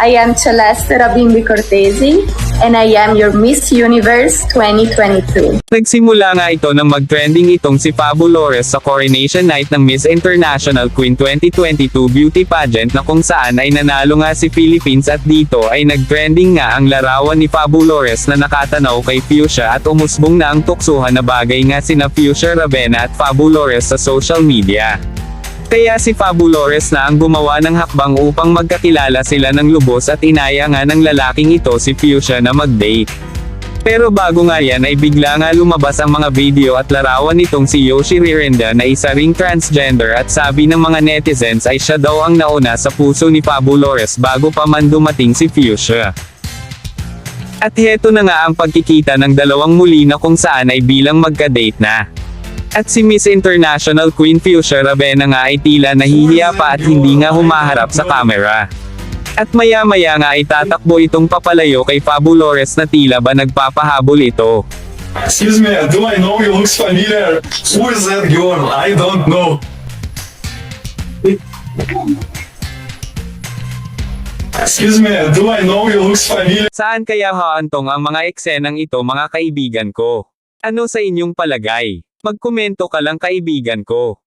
I am Celeste Rabimbi Cortesi, and I am your Miss Universe 2022. Nagsimula nga ito nang mag-trending itong si Fabulores sa Coronation Night ng Miss International Queen 2022 beauty pageant na kung saan ay nanalo nga si Philippines at dito ay nag-trending nga ang larawan ni Fabulores na nakatanaw kay Fuchsia at umusbong na ang tuksuhan na bagay nga sina Fuchsia Ravena at Fabulores sa social media. Kaya si Fabulores na ang gumawa ng hakbang upang magkakilala sila ng lubos at inaya nga ng lalaking ito si Fuchsia na mag-date. Pero bago nga yan ay bigla nga lumabas ang mga video at larawan nitong si Yoshi Ririnda na isa ring transgender at sabi ng mga netizens ay siya daw ang nauna sa puso ni Fabulores bago pa man dumating si Fuchsia. At heto na nga ang pagkikita ng dalawang muli na kung saan ay bilang magka-date na. At si Miss International Queen Fuchsia Ravena nga ay tila nahihiya pa at hindi nga humaharap sa camera. At maya-maya nga ay tatakbo itong papalayo kay Fabulores na tila ba nagpapahabol ito. Excuse me, do I know you looks familiar? Who is that girl? I don't know. Excuse me, do I know you looks familiar? Saan kaya haantong ang mga eksenang ito mga kaibigan ko? Ano sa inyong palagay? Magkomento ka lang kaibigan ko.